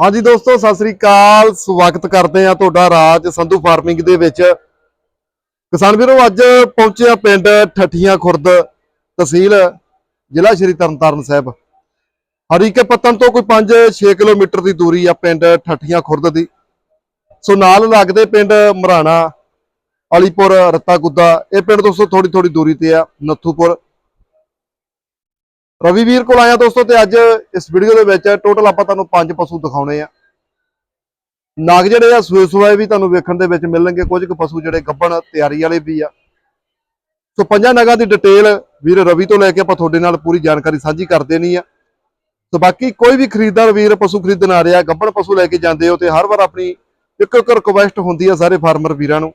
ਹਾਂਜੀ ਦੋਸਤੋ, ਸਤਿ ਸ੍ਰੀ ਅਕਾਲ। ਸਵਾਗਤ ਕਰਦੇ ਆ ਤੁਹਾਡਾ ਰਾਜ ਸੰਧੂ ਫਾਰਮਿੰਗ ਦੇ ਵਿੱਚ। ਕਿਸਾਨ ਵੀਰੋ, ਅੱਜ ਪਹੁੰਚੇ ਆ ਪਿੰਡ ਠੱਠੀਆਂ ਖੁਰਦ ਤਹਿਸੀਲ, ਜ਼ਿਲ੍ਹਾ ਸ਼੍ਰੀ ਤਰਨਤਾਰਨ ਸਾਹਿਬ। ਹਰੀਕੇ ਪੱਤਨ ਤੋਂ ਕੋਈ 5-6 ਕਿਲੋਮੀਟਰ ਦੀ ਦੂਰੀ ਆ ਪਿੰਡ ਠੱਠੀਆਂ ਖੁਰਦ ਦੀ। ਸੋ ਨਾਲ ਲੱਗਦੇ ਪਿੰਡ ਮਰਾਣਾ, ਅਲੀਪੁਰ ਰੱਤਾ ਗੁੱਦਾ ਇਹ ਪਿੰਡ ਦੋਸਤੋ ਥੋੜੀ ਥੋੜੀ ਦੂਰੀ ਤੇ ਆ, ਨੱਥੂਪੁਰ। ਰਵੀ ਵੀਰ ਕੋਲ ਆਇਆ ਦੋਸਤੋ ਤੇ ਅੱਜ ਇਸ ਵੀਡੀਓ ਦੇ ਵਿੱਚ ਟੋਟਲ ਆਪਾਂ ਤੁਹਾਨੂੰ ਪੰਜ ਪਸ਼ੂ ਦਿਖਾਉਣੇ ਆ। ਨਾਗ ਜਿਹੜੇ ਆ, ਸੂਏ ਸੂਏ ਵੀ ਤੁਹਾਨੂੰ ਵੇਖਣ ਦੇ ਵਿੱਚ ਮਿਲਣਗੇ। ਕੁਝ ਕੁ ਪਸ਼ੂ ਜਿਹੜੇ ਗੱਬਣ, ਤਿਆਰੀ ਵਾਲੇ ਵੀ ਆ। ਸੋ ਪੰਜਾਂ ਨਗਾਂ ਦੀ ਡਿਟੇਲ ਵੀਰ ਰਵੀ ਤੋਂ ਲੈ ਕੇ ਆਪਾਂ ਤੁਹਾਡੇ ਨਾਲ ਪੂਰੀ ਜਾਣਕਾਰੀ ਸਾਂਝੀ ਕਰ ਦੇਣੀ ਆ। ਸੋ ਬਾਕੀ ਕੋਈ ਵੀ ਖਰੀਦਦਾਰ ਵੀਰ ਪਸ਼ੂ ਖਰੀਦਣ ਆ ਰਿਹਾ, ਗੱਬਣ ਪਸ਼ੂ ਲੈ ਕੇ ਜਾਂਦੇ ਹੋ ਤੇ ਹਰ ਵਾਰ ਆਪਣੀ ਇੱਕ ਇੱਕ ਰਿਕੁਐਸਟ ਹੁੰਦੀ ਆ ਸਾਰੇ ਫਾਰਮਰ ਵੀਰਾਂ ਨੂੰ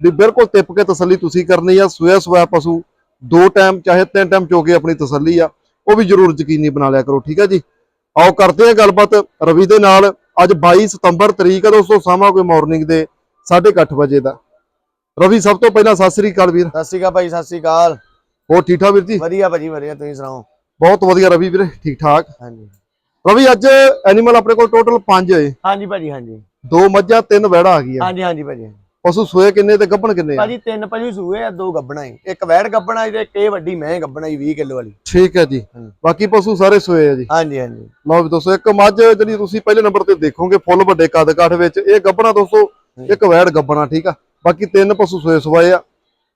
ਵੀ ਬਿਲਕੁਲ ਟਿਪ ਕੇ ਤਸੱਲੀ ਤੁਸੀਂ ਕਰਨੀ ਆ। ਸੂਆ ਸੂਆ ਪਸ਼ੂ ਦੋ ਟਾਈਮ ਚਾਹੇ ਤਿੰਨ ਟਾਈਮ ਚੋ ਕੇ ਆਪਣੀ ਤਸੱਲੀ ਆ। ਉਹ ਵੀ ਜਰੂਰ ਯਕੀਨੀ ਬਣਾ ਲਿਆ ਕਰੋ ਠੀਕ ਹੈ ਜੀ? ਆਓ ਕਰਦੇ ਹਾਂ ਗੱਲਬਾਤ ਰਵੀ ਦੇ ਨਾਲ। ਅੱਜ 22 ਸਤੰਬਰ ਤਰੀਕ ਹੈ ਦੋਸਤੋ ਸਮਾਂ ਕੋਈ ਮਾਰਨਿੰਗ ਦੇ 8:30 ਵਜੇ ਦਾ। ਰਵੀ ਸਭ ਤੋਂ ਪਹਿਲਾਂ ਸਤਿ ਸ੍ਰੀ ਅਕਾਲ ਵੀਰ। ਸਤਿ ਸ਼੍ਰੀ ਅਕਾਲ ਭਾਈ ਸਤਿ ਸ਼੍ਰੀ ਅਕਾਲ। ਹੋਰ ਠੀਕ ਠਾਕ ਵੀਰ ਜੀ? ਵਧੀਆ ਭਾਜੀ ਵਧੀਆ ਤੁਸੀਂ ਸੁਣਾਓ? ਬਹੁਤ ਵਧੀਆ ਰਵੀ ਵੀਰੇ ਠੀਕ ਠਾਕ। ਹਾਂਜੀ। ਰਵੀ ਅੱਜ ਐਨੀਮਲ ਆਪਣੇ ਕੋਲ ਟੋਟਲ 5 ਹੋਏ ਹਾਂਜੀ ਭਾਜੀ ਹਾਂਜੀ। ਦੋ ਮੱਝਾਂ ਤਿੰਨ ਵੈੜਾ ਆ ਗਈਆਂ। ਹਾਂਜੀ ਹਾਂਜੀ ਭਾਜੀ। ਪਸ਼ੂ ਸੋਏ ਕਿੰਨੇ ਤੇ ਗੱਭਣ ਕਿੰਨੇ ਆ? ਭਾਜੀ ਤਿੰਨ ਭਾਜੀ ਸੂਏ ਆ ਦੋ ਗੱਬਣਾ ਹੀ ਇੱਕ ਵੈੜ ਗੱਬਣਾ ਤੇ ਇੱਕ ਇਹ ਵੱਡੀ ਮੈਂ ਗੱਬਣਾ ਹੀ 20 ਕਿਲੋ ਵਾਲੀ। ਠੀਕ ਹੈ ਜੀ। ਬਾਕੀ ਪਸ਼ੂ ਸਾਰੇ ਸੋਏ ਆ ਜੀ। ਹਾਂਜੀ ਹਾਂਜੀ। ਲਓ ਵੀ ਦੋਸਤੋ ਇੱਕ ਮੱਝ ਜਿਹੜੀ ਤੁਸੀਂ ਪਹਿਲੇ ਨੰਬਰ ਤੇ ਦੇਖੋਗੇ ਫੁੱਲ ਵੱਡੇ ਕੱਦ ਕਾਠ ਵਿੱਚ ਇਹ ਗੱਬਣਾ ਦੋਸਤੋ ਇੱਕ ਵੈੜ ਗੱਬਣਾ ਠੀਕ ਆ? ਬਾਕੀ ਤਿੰਨ ਪਸ਼ੂ ਸੋਏ ਸਵਾਏ ਆ।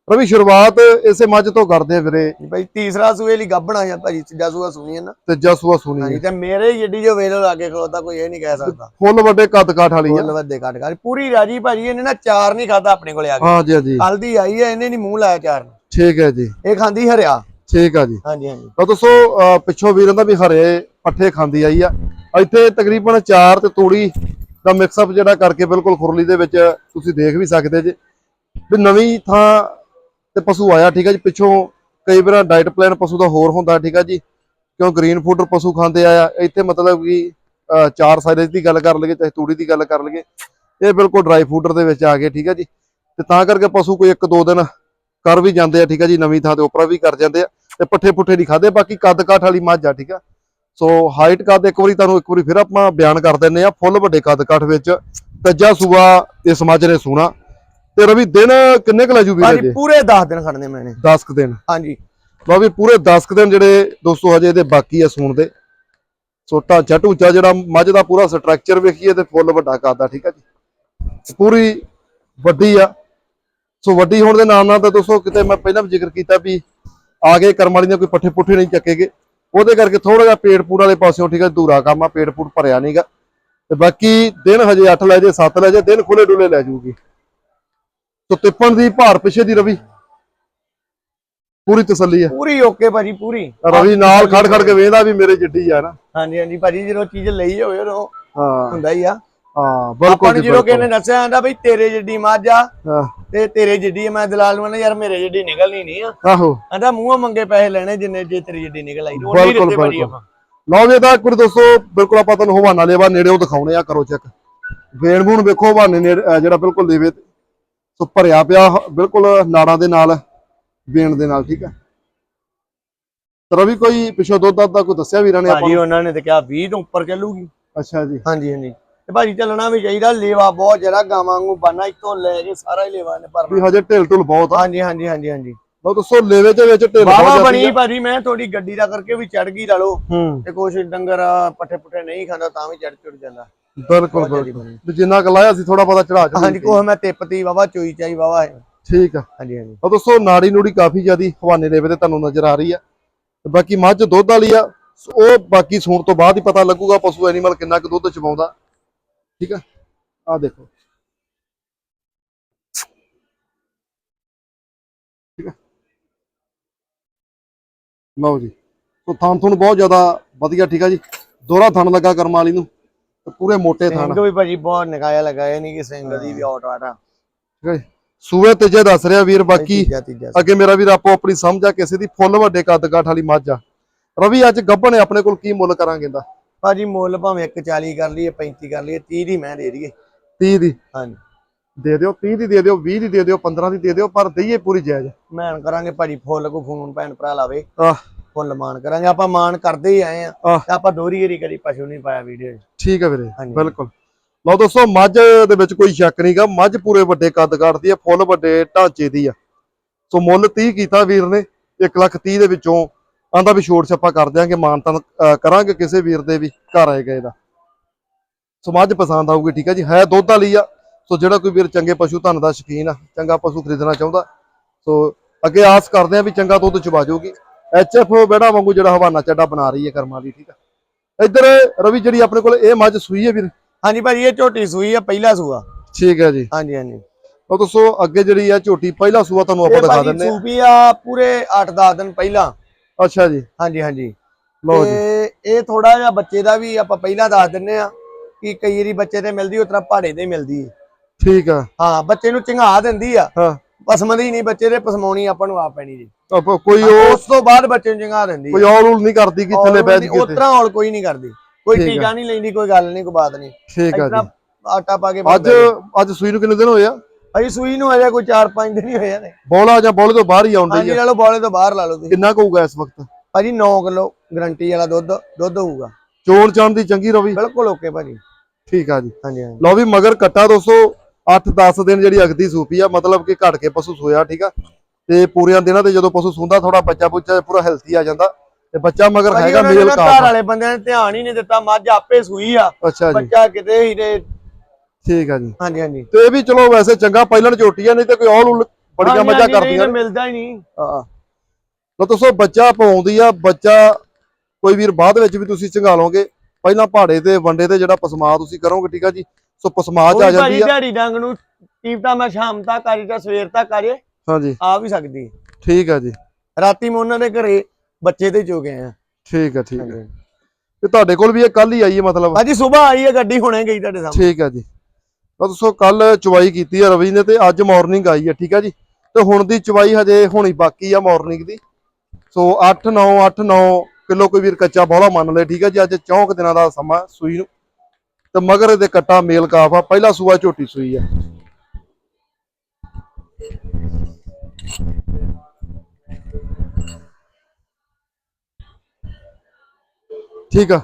ਰਵੀ ਸ਼ੁਰੂਆਤ ਇਸੇ ਮੱਝ ਤੋਂ ਕਰਦੇ ਆ ਵੀਰੇ। ਜੀ ਭਾਈ ਤੀਸਰਾ ਸੂਏ ਲਈ ਗੱਬਣਾ ਆ ਭਾਜੀ ਤੀਜਾ ਸੂਆ ਸੁਣੀ ਹੈ ਨਾ। ਤੀਜਾ ਸੂਆ ਸੁਣੀ ਹਾਂਜੀ ਹੈ। ਤੇ ਮੇਰੇ ਜਿੱਡੀ ਜੋ ਵੇਲੋ ਲਾਗੇ ਖਲੋਤਾ ਕੋਈ ਇਹ ਨਹੀਂ ਕਹਿ ਸਕਦਾ। ਫੁੱਲ ਵੱਡੇ ਕੱਦ ਕਾਠ ਵਾਲੀ ਆ। ਫੁੱਲ ਵੱਡੇ ਕੱਟ ਕਰ ਪੂਰੀ ਰਾਜੀ ਭਾਜੀ ਇਹਨੇ ਨਾ ਚਾਰ ਨਹੀਂ ਖਾਦਾ ਆਪਣੇ ਕੋਲੇ ਆ ਕੇ। ਹਾਂ ਜੀ ਹਾਂ ਜੀ। ਕੱਲ ਦੀ ਆਈ ਹੈ ਇਹਨੇ ਨਹੀਂ ਮੂੰਹ ਲਾਇਆ ਚਾਰ ਨੂੰ। ਠੀਕ ਹੈ ਜੀ। ਇਹ ਖਾਂਦੀ ਹਰਿਆ। ਠੀਕ ਆ ਜੀ। ਹਾਂਜੀ ਹਾਂਜੀ। ਤਾਂ ਦੋਸਤੋ ਪਿੱਛੋਂ ਵੀਰਾਂ ਦਾ ਵੀ ਹਰੇ ਪੱਠੇ ਖਾਂਦੀ ਆਈ ਆ। ਇੱਥੇ ਤਕਰੀਬਨ 4 ਤੇ ਤੂੜੀ ਦਾ ਮਿਕਸਅਪ ਜਿਹੜਾ ਕਰਕੇ ਬਿਲਕੁਲ ਖੁਰਲੀ ਦੇ ਵਿੱਚ ਤੁਸੀਂ ਦੇਖ ਵੀ ਸਕਦੇ ਜੇ। ਵੀ ਨਵੀਂ ਥਾਂ ਤੇ ਪਸ਼ੂ ਆਇਆ, ਠੀਕ ਹੈ ਜੀ। ਪਿੱਛੋਂ ਕਈ ਵਾਰ ਡਾਈਟ ਪਲਾਨ ਪਸ਼ੂ ਦਾ ਹੋਰ ਹੁੰਦਾ, ਠੀਕ ਹੈ ਜੀ। ਕਿਉਂ ਗ੍ਰੀਨ ਫੂਡ ਪਸ਼ੂ ਖਾਂਦੇ ਆਇਆ, ਇੱਥੇ ਮਤਲਬ ਕਿ ਚਾਰ ਸਾਈਜ਼ ਦੀ ਗੱਲ ਕਰ ਲਈਏ, ਚਾਹੇ ਤੂੜੀ ਦੀ ਗੱਲ ਕਰ ਲਈਏ, ਇਹ ਬਿਲਕੁਲ ਡਰਾਈ ਫੂਡਰ ਦੇ ਵਿੱਚ ਆ ਗਏ, ਠੀਕ ਹੈ ਜੀ। ਤੇ ਤਾਂ ਕਰਕੇ ਪਸ਼ੂ ਕੋਈ ਇੱਕ ਦੋ ਦਿਨ ਕਰ ਵੀ ਜਾਂਦੇ ਆ, ਠੀਕ ਹੈ ਜੀ, ਨਵੀਂ ਥਾਂ ਤੇ ਉਪਰਾ ਵੀ ਕਰ ਜਾਂਦੇ ਆ, ਤੇ ਪੱਠੇ ਪੁੱਠੇ ਨਹੀਂ ਖਾਦੇ, ਬਾਕੀ ਕੱਦ ਕਾਠ ਵਾਲੀ ਮੱਝ ਆ, ਠੀਕ ਆ ਸੋ ਹਾਈਟ ਕੱਦ ਇੱਕ ਵਾਰੀ ਤੁਹਾਨੂੰ ਇੱਕ ਵਾਰੀ ਫਿਰ ਆਪਾਂ ਬਿਆਨ ਕਰ ਦਿੰਨੇ ਆ ਫੁੱਲ ਵੱਡੇ ਕੱਦ ਕਾਠ ਵਿੱਚ, ਤੱਜਾ ਸੂਆ ਇਸ ਮੱਝ ਨੇ ਸੂਣਾ। ਤੇ ਰਵੀ ਦਿਨ ਕਿੰਨੇ ਕੁ ਲੈ ਜੂ ਵੀਰੇ ਦੇ ਪੂਰੇ 10 ਦਿਨ ਖੜਨੇ ਮੈਨੇ 10 ਕੁ ਦਿਨ? ਹਾਂਜੀ। ਲਓ ਵੀ ਪੂਰੇ 10 ਕੁ ਦਿਨ ਜਿਹੜੇ ਦੋਸਤੋ ਹਜੇ ਇਹਦੇ ਬਾਕੀ ਆ ਸੂਣ ਦੇ। ਸੋ ਢਾਂਚਾ ਢੂਚਾ ਜਿਹੜਾ ਮੱਝ ਦਾ ਪੂਰਾ ਸਟਰਕਚਰ ਵੇਖੀਏ ਤੇ ਫੁੱਲ ਵੱਡਾ ਆ ਠੀਕ ਆ ਜੀ? ਪੂਰੀ ਵੱਡੀ ਆ। ਸੋ ਵੱਡੀ ਹੋਣ ਦੇ ਨਾਲ ਨਾਲ ਤਾਂ ਦੋਸਤੋ ਕਿਤੇ ਮੈਂ ਪਹਿਲਾਂ ਵੀ ਜ਼ਿਕਰ ਕੀਤਾ ਵੀ ਆ ਗਏ ਕਰਮ ਵਾਲੀ ਨੇ ਕੋਈ ਪੱਠੇ ਪੁੱਠੇ ਨਹੀਂ ਚੱਕੇਗੇ। ਉਹਦੇ ਕਰਕੇ ਥੋੜਾ ਜਿਹਾ ਪੇਟ ਪੂੜ ਵਾਲੇ ਪਾਸਿਓਂ ਠੀਕ ਹੈ ਦੂਰਾ ਕੰਮ ਆ ਪੇਟ ਪੂੜ ਭਰਿਆ ਨਹੀਂਗਾ ਤੇ ਬਾਕੀ ਦਿਨ ਹਜੇ 8 ਲੈ ਜੇ 7 ਲੈ ਜੇ ਦਿਨ ਖੁੱਲੇ ਡੁੱਲੇ ਲੈ ਜੂਗੀ। ਤਿੱਪਣ ਦੀ ਭਾਰ ਪਿੱਛੇ ਦੀ ਰਵੀ। ਪੂਰੀ ਤਸੱਲੀ ਆ। ਪੂਰੀ ਓਕੇ ਭਾਜੀ ਪੂਰੀ। ਰਵੀ ਨਾਲ ਖੜ ਖੜ ਕੇ ਵੇਂਦਾ ਵੀ ਮੇਰੇ ਜਿੱਡੀ ਆ ਨਾ। ਹਾਂਜੀ ਹਾਂਜੀ ਭਾਜੀ ਜਦੋਂ ਚੀਜ਼ ਲਈ ਹੋਵੇ ਉਦੋਂ ਹਾਂ। ਹੁੰਦਾ ਹੀ ਆ। ਹਾਂ ਬਿਲਕੁਲ ਨੂੰ ਜੀ ਜਦੋਂ ਬਿਲਕੁਲ। ਕਿਸੇ ਨੇ ਦੱਸਿਆ ਆਂਦਾ ਬਈ ਤੇਰੇ ਜਿੱਡੀ ਮੱਝ ਆ ਹਾਂ, ਤੇ ਤੇਰੇ ਜਿੱਡੀ ਮੈਂ ਦਲਾਲ ਨੂੰ ਕਹਿੰਦਾ ਯਾਰ ਮੇਰੇ ਜਿੱਡੀ ਨਿਕਲਣੀ ਨਹੀਂ ਆ। ਆਹੋ। ਆਂਦਾ ਮੂੰਹੋਂ ਮੰਗੇ ਪੈਸੇ ਲੈਣੇ ਜਿੰਨੇ ਜੇ ਤੇਰੀ ਜਿੱਡੀ ਨਿਕਲ ਆਈ। ਉਹ ਨਹੀਂ ਬਿਲਕੁਲ, ਦਿੱਤੇ ਭਾਜੀ। ਆਪਾਂ। ਲਓ ਇਹਦਾ ਇੱਕ ਵਾਰੀ ਦੋਸਤੋ ਬਿਲਕੁਲ ਆਪਾਂ ਤੁਹਾਨੂੰ ਹਵਾਨਾ ਲੇਵਾ ਨੇੜੇੋਂ ਦਿਖਾਉਣੇ ਆ ਕਰੋ ਚੈੱਕ। ਵੇਣ ਬੂਣ ਵੇਖੋ ਹਵਾਨੇ ਨੇੜੇ ਜਿਹੜਾ ਬਿਲਕੁਲ ਲੇਵੇ ਤੇ। ਸੋ ਭਰਿਆ ਪਿਆ ਹ- ਬਿਲਕੁਲ ਨਾੜਾਂ ਦੇ ਨਾਲ ਵੇਣ ਦੇ ਨਾਲ ਠੀਕ ਆ ਤੇ ਰਵੀ ਕੋਈ ਪਿਛੋ ਦੁੱਧ ਦਾ ਕੋਈ ਦੱਸਿਆ ਵੀਰਾਂ ਨੇ ਆਪਾਂ ਭਾਜੀ? ਉਹਨਾਂ ਨੇ ਤੇ ਕਿਹਾ 20 ਤੋਂ ਉੱਪਰ ਚੱਲੂਗੀ। ਅੱਛਾ ਜੀ। ਹਾਂਜੀ ਹਾਂਜੀ। ਤੇ ਭਾਜੀ ਚੱਲਣਾ ਵੀ ਚਾਹੀਦਾ ਲੇਵਾ ਬਹੁਤ ਜਿਹੜਾ ਗਾਵਾਂ ਨੂੰ ਬਾਨਾ ਇੱਥੋਂ ਲੈ ਕੇ ਸਾਰਾ ਹੀ ਲੇਵਾ ਨੇ ਵੀ ਭਰਨਾ ਹਜੇ ਢਿੱਲ ਢੁੱਲ ਬਹੁਤ ਆ। ਹਾਂਜੀ ਹਾਂਜੀ ਹਾਂਜੀ ਹਾਂਜੀ। ਲਓ ਦੋਸਤੋ ਲੇਵੇ ਦੇ ਵਿੱਚ ਢਿੱਲ ਬਹੁਤ ਜ਼ਿਆਦੀ ਬਣੀ ਆ। ਭਾਜੀ ਮੈਂ ਥੋੜੀ ਗੱਡੀ ਦਾ ਕਰਕੇ ਵੀ ਚੜ ਗਈ ਲਾ ਹੂੰ। ਤੇ ਕੁਛ ਡੰਗਰ ਪੱਠੇ ਪੁੱਠੇ ਨਹੀਂ ਖਾਂਦਾ ਤਾਂ ਵੀ ਚੜ ਚੜ ਜਾਂਦਾ। ਬਿਲਕੁਲ ਬਿਲਕੁਲ। ਵੀ ਜਿੰਨਾ ਕੁ ਲਾਇਆ ਸੀ ਥੋੜਾ ਬਹੁਤਾ ਚੜਾ ਚੜਾ ਹਾਂਜੀ ਕੋਹ ਮੈਂ ਤਿੱਪਤੀ ਵਾਵਾ ਚੋਈ ਚਾਈ ਵਾਵਾ ਹੈ ਠੀਕ ਆ। ਹਾਂਜੀ ਹਾਂਜੀ। ਤਾਂ ਦੋਸਤੋ ਨਾੜੀ ਨੂੜੀ ਕਾਫੀ ਜ਼ਿਆਦੀ ਹਵਾਨੇ ਲੇਵੇ ਤੇ ਤੁਹਾਨੂੰ ਨਜ਼ਰ ਆ ਰਹੀ ਆ। ਤੇ ਬਾਕੀ ਮੱਝ ਦੁੱਧ ਵਾਲੀ ਆ ਉਹ ਬਾਕੀ ਸੂਣ ਤੋਂ ਬਾਅਦ ਹੀ ਪਤਾ ਲੱਗੂਗਾ ਪਸ਼ੂ ਐਨੀਮਲ ਕਿੰਨਾ ਕੁ ਦੁੱਧ ਚਵਾਉਂਦਾ ਠੀਕ ਆ? ਆ ਦੇਖੋ। ਠੀਕ ਆ? ਲਓ ਜੀ। ਸੋ ਥਾਂ ਤੁਹਾਨੂੰ ਬਹੁਤ ਜ਼ਿਆਦਾ ਵਧੀਆ ਠੀਕ ਆ ਜੀ। ਦੋਹਰਾ ਥਣ ਲੱਗਾ ਕਰਮ ਵਾਲੀ ਨੂੰ। ਤੇ ਪੂਰੇ ਮੋਟੇ ਥਣ। ਸਿੰਘ ਵੀ ਭਾਜੀ ਬਹੁਤ ਨਿਕਾਇਆ ਲਗਾਇਆ ਨਹੀਂ ਕਿ ਸਿੰਘ ਦੀ ਵੀ ਆਊਟ ਆਟਾ ਠੀਕ ਹੈ ਜੀ। ਸੂਏ ਤੀਜੇ ਦੱਸ ਰਿਹਾ ਵੀਰ ਬਾਕੀ ਤੀਜਾ ਤੀਜਾ। ਅੱਗੇ ਮੇਰਾ ਵੀਰ ਆਪੋ ਆਪਣੀ ਸਮਝ ਆ ਕਿਸੇ ਦੀ ਫੁੱਲ ਵੱਡੇ ਕੱਦ ਕਾਠ ਵਾਲੀ ਮੱਝ ਆ। ਰਵੀ ਅੱਜ ਗੱਭਣ ਨੇ ਆਪਣੇ ਕੋਲ ਕੀ ਮੁੱਲ ਕਰਾਂਗੇ ਦਾ ਭਾਜੀ ਮੁੱਲ ਭਾਵੇਂ 140 ਕਰ ਲਈਏ 35 ਕਰ ਲਈਏ 30 ਦੀ ਮੈਂ ਦੇ ਦਈਏ। 30 ਦੀ? ਹਾਂਜੀ। ਦੇ ਦਿਓ 30 ਦੀ ਦੇ ਦਿਓ 20 ਦੀ ਦੇ ਦਿਓ 15 ਦੀ ਦੇ ਦਿਓ ਪਰ ਦਈਏ ਪੂਰੀ ਜਾਇਜ਼। ਮੈਂ ਕਰਾਂਗੇ ਭਾਜੀ ਫੁੱਲ ਕੋ ਫੋਨ ਭੈਣ ਭਰਾ ਲਾਵੇ। ਆਹ। ਫੁੱਲ ਮਾਨ ਕਰਾਂਗੇ। ਆਪਾਂ ਮਾਨ ਕਰਦੇ ਹੀ ਆਏ ਆ। ਤੇ ਆਪਾਂ ਦੋਹਰੀ ਏਰੀ ਕਦੀ ਪਸ਼ੂ ਨਹੀਂ ਪਾਇਆ ਵੀਡੀਓ 'ਚ। ਠੀਕ ਹੈ ਵੀਰੇ। ਬਿਲਕੁਲ। ਲਓ ਦੋਸਤੋ ਮੱਝ ਦੇ ਵਿੱਚ ਕੋਈ ਸ਼ੱਕ ਨਹੀਂਗਾ ਮੱਝ ਪੂਰੇ ਵੱਡੇ ਕੱਦ ਕਾਟਦੀ ਆ ਫੁੱਲ ਵੱਡੇ ਢਾਂਚੇ ਦੀ ਆ। ਸੋ ਮੁੱਲ 30 ਕੀਤਾ ਵੀਰ ਨੇ 1 ਲੱਖ 30 ਦੇ ਵਿੱਚੋਂ। ਆਂਦਾ ਵੀ ਛੋਟ ਛੱਪਾ ਕਰ ਦਿਆਂਗੇ ਮਾਨਤਨ ਕਰਾਂਗੇ ਕਿਸੇ ਵੀਰ ਦੇ ਵੀ ਘਰ ਆਏ ਗਏ ਦਾ। ਸੋ ਮੱਝ ਪਸੰਦ ਆਊਗੀ ਠੀਕ ਹੈ ਜੀ। ਹੈ ਦੁੱਧ ਵਾਲੀ ਆ। ਸੋ ਜਿਹੜਾ ਕੋਈ ਵੀਰ ਚੰਗੇ ਪਸ਼ੂ ਧਨ ਦਾ ਸ਼ੌਕੀਨ ਆ। ਚੰਗਾ ਪਸ਼ੂ ਖਰੀਦਣਾ ਚਾਹੁੰਦਾ। ਸੋ ਅੱਗੇ ਆਸ ਕਰਦੇ ਆ ਵੀ ਚੰਗਾ ਦੁੱਧ ਚਵਾ ਜਾਊਗੀ ਐਚਐਫ ਬੈੜਾ ਵਾਂਗੂ ਜਿਹੜਾ ਹਵਾਨਾ ਚੱਡਾ ਬਣਾ ਰਹੀ ਹੈ ਕਰਮਾਂ ਦੀ ਠੀਕ ਆ? ਇੱਧਰ ਰਵੀ ਜਿਹੜੀ ਆਪਣੇ ਕੋਲ ਇਹ ਮੱਝ ਸੂਈ ਹੈ ਵੀਰ? ਹਾਂਜੀ ਭਾਜੀ ਇਹ ਝੋਟੀ ਸੂਈ ਆ ਪਹਿਲਾ ਸੂਆ। ਠੀਕ ਹੈ ਜੀ। ਹਾਂਜੀ ਹਾਂਜੀ। ਉਹ ਦੱਸੋ ਅੱਗੇ ਜਿਹੜੀ ਆ ਝੋਟੀ ਪਹਿਲਾ ਸੂਆ ਤੁਹਾਨੂੰ ਆਪਾਂ ਦਿਖਾ ਦਿੰਨੇ ਆ। ਸੂਪੀ ਆ ਪੂਰੇ 8-10 ਦਿਨ ਪਹਿਲਾਂ। ਅੱਛਾ ਜੀ। ਹਾਂਜੀ ਹਾਂਜੀ। ਲਓ ਜੀ। ਇਹ ਥੋੜਾ ਜਿਹਾ ਬੱਚੇ ਦਾ ਵੀ ਆਪਾਂ ਪਹਿਲਾਂ ਦੱਸ ਦਿੰਨੇ ਆ ਕਿ ਕਈ ਵਾਰੀ ਬੱਚੇ ਤੇ ਮਿਲਦੀ ਉਸ ਤਰ੍ਹਾਂ ਪਹਾੜੇ ਤੇ ਮਿਲਦੀ ਹੈ। ਠੀਕ ਆ। ਹਾਂ ਬੱਚੇ ਨੂੰ ਚੰਗਾ ਦਿੰਦੀ ਆ। ਹਾਂ। ਪਸਮਦੀ ਨਹੀਂ ਬੱਚੇ ਦੇ ਪਸਮਾਉਣੀ ਆਪਾਂ ਨੂੰ ਆ ਪੈਣੀ ਜੀ। ਕੋਈ ਉਹ ਉਸ ਤੋਂ ਬਾਅਦ ਬੱਚੇ ਨੂੰ ਚੰਗਾ ਦਿੰਦੀ ਕੋਈ ਔਲ ਉਲ ਨਹੀਂ ਕਰਦੀ ਕਿ ਥੱਲੇ ਬੈਠ ਕੇ ਉਸ ਤਰ੍ਹਾਂ ਔਲ ਕੋਈ ਨਹੀਂ ਕਰਦੀ। ਕੋਈ ਠੀਕ ਆ। ਟੀਕਾ ਨਹੀਂ ਲੈਂਦੀ ਕੋਈ ਗੱਲ ਨਹੀਂ ਕੋਈ ਬਾਤ ਨਹੀਂ। ਠੀਕ ਆ ਜੀ। ਆਟਾ ਪਾ ਕੇ ਅੱਜ ਅੱਜ ਸੂਈ ਨੂੰ ਕਿੰਨੇ ਦਿਨ ਹੋਏ ਆ? ਸੂਈ ਨੂੰ ਅਜੇ ਕੋਈ 4-5 ਦਿਨ ਹੀ ਹੋਏ ਨੇ। ਬੋਲਾ ਜਾਂ ਬੋਲੇ ਤੋਂ ਬਾਹਰ ਹੀ ਆਉਣ ਹਾਂਜੀ ਡਈ ਆ ਨਾਲੋਂ ਬੋਲੇ ਤੋਂ ਬਾਹਰ ਲਾ ਲਓ ਤੁਸੀਂ। ਕਿੰਨਾ ਕੁ ਹੋਊਗਾ ਇਸ ਵਕਤ? ਭਾਜੀ 9 ਕਿਲੋ ਗਰੰਟੀ ਵਾਲਾ ਦੁੱਧ ਦੁੱਧ ਹੋਊਗਾ। ਚੋਣ ਚਾਣ ਦੀ ਚੰਗੀ ਰਵੀ। ਬਿਲਕੁਲ ਓਕੇ ਭਾਜੀ। ਠੀਕ ਆ ਜੀ। ਹਾਂਜੀ ਹਾਂਜੀ। ਲਓ ਵੀ ਮਗਰ ਕੱਟਾ ਦੋਸਤੋ 8-10 ਦਿਨ ਜਿਹੜੀ ਅਗਦੀ ਸੂਪੀ ਆ ਮਤਲਬ ਕਿ ਘਟ ਕੇ ਪਸ਼ੂ ਸੋਇਆ ਠੀਕ ਆ? ਤੇ ਪੂਰਿਆਂ ਦਿਨਾਂ ਤੇ ਜਦੋਂ ਪਸ਼ੂ ਸੁੰਦਾ ਥੋੜਾ ਬੱਚਾ ਬੁੱਚਾ ਪੂਰਾ ਹੈਲਥੀ ਆ ਜਾਂਦਾ। ਤੇ ਬੱਚਾ ਮਗਰ ਹੈਗਾ ਨੇ ਮੇਲ ਨਾ ਕਾਫ ਘਰ ਵਾਲੇ ਬੰਦਿਆਂ ਨੇ ਧਿਆਨ ਹੀ ਨਹੀਂ ਦਿੱਤਾ ਮੱਝ ਆਪੇ ਸੂਈ ਆ। ਅੱਛਾ ਜੀ। ਬੱਚਾ ਕਿਤੇ ਹੀ ਤੇ ਠੀਕ ਆ ਜੀ। ਹਾਂਜੀ ਹਾਂਜੀ। ਤੇ ਇਹ ਵੀ ਚਲੋ ਵੈਸੇ ਚੰਗਾ ਪਹਿਲਣ ਝੋਟੀਆਂ ਨਹੀਂ ਤੇ ਕੋਈ ਔਲ ਉਲ ਬੜੀਆਂ ਮੱਝਾਂ ਕਰਦੀਆਂ ਨੇ। ਮਿਲਦਾ ਹੀ ਨਹੀਂ। ਹਾਂ ਲੋ ਦੋਸਤੋ ਬੱਚਾ ਪਾਉਂਦੀ ਆ ਬੱਚਾ ਕੋਈ ਵੀਰ ਬਾਅਦ ਵਿੱਚ ਵੀ ਤੁਸੀਂ ਚੰਗਾ ਲਓਗੇ। ਪਹਿਲਾਂ ਪਹਾੜੇ ਤੇ ਵੰਡੇ ਤੇ ਜਿਹੜਾ ਪਸਮਾ ਤੁਸੀਂ ਕਰੋਗੇ ਠੀਕ ਆ ਜੀ? ਸੋ ਪਸਮਾ ਚ ਆ ਜਾਂਦੀ ਆ। ਦਿਹਾੜੀ ਡੰਗ ਨੂੰ ਕੀਪਤਾ ਮੈਂ ਸ਼ਾਮ ਤੱਕ ਕਰੀ ਸਵੇਰ ਤੱਕ ਕਰੇ ਹਾਂਜੀ। ਆ ਵੀ ਸਕਦੀ। ਹੈ। ਠੀਕ ਆ ਜੀ। ਰਾਤੀ ਮੈਂ ਉਹਨਾਂ ਦੇ ਘਰੇ ਬੱਚੇ ਤੇ ਚੋ ਗਏ ਆ ਠੀਕ ਆ ਠੀਕ ਆ। ਤੇ ਤੁਹਾਡੇ ਕੋਲ ਵੀ ਇਹ ਕੱਲ ਹੀ ਆਈ ਹੈ ਮਤਲਬ? ਭਾਜੀ ਸਵੇਰ ਆਈ ਹੈ ਗੱਡੀ ਹੁਣੇ ਗਈ ਤੁਹਾਡੇ ਸਾਹਮਣੇ। ਠੀਕ ਆ ਜੀ। ਲਓ ਦੋਸਤੋ ਕੱਲ ਚਵਾਈ ਕੀਤੀ ਆ ਰਵੀ ਨੇ ਤੇ ਅੱਜ ਮਾਰਨਿੰਗ ਆਈ ਆ ਠੀਕ ਆ ਜੀ। ਤੇ ਹੁਣ ਦੀ ਚਵਾਈ ਹਜੇ ਹੋਣੀ ਬਾਕੀ ਆ ਮਾਰਨਿੰਗ ਦੀ। ਸੋ 8 9 8 9 ਕਿਲੋ ਕੋਈ ਵੀਰ ਕੱਚਾ ਬੋਲਾ ਮੰਨ ਲੈ ਠੀਕ ਆ ਜੀ। ਅੱਜ ਚੌਂਕ ਦਿਨਾਂ ਦਾ ਸਮਾਂ ਸੂਈ ਨੂੰ। ਤੇ ਮਗਰ ਇਹਦੇ ਕੱਟਾ ਮੇਲ ਕਾਫ ਆ ਪਹਿਲਾ ਸੂਆ ਝੋਟੀ ਸੂਈ ਆ। ਠੀਕ ਆ।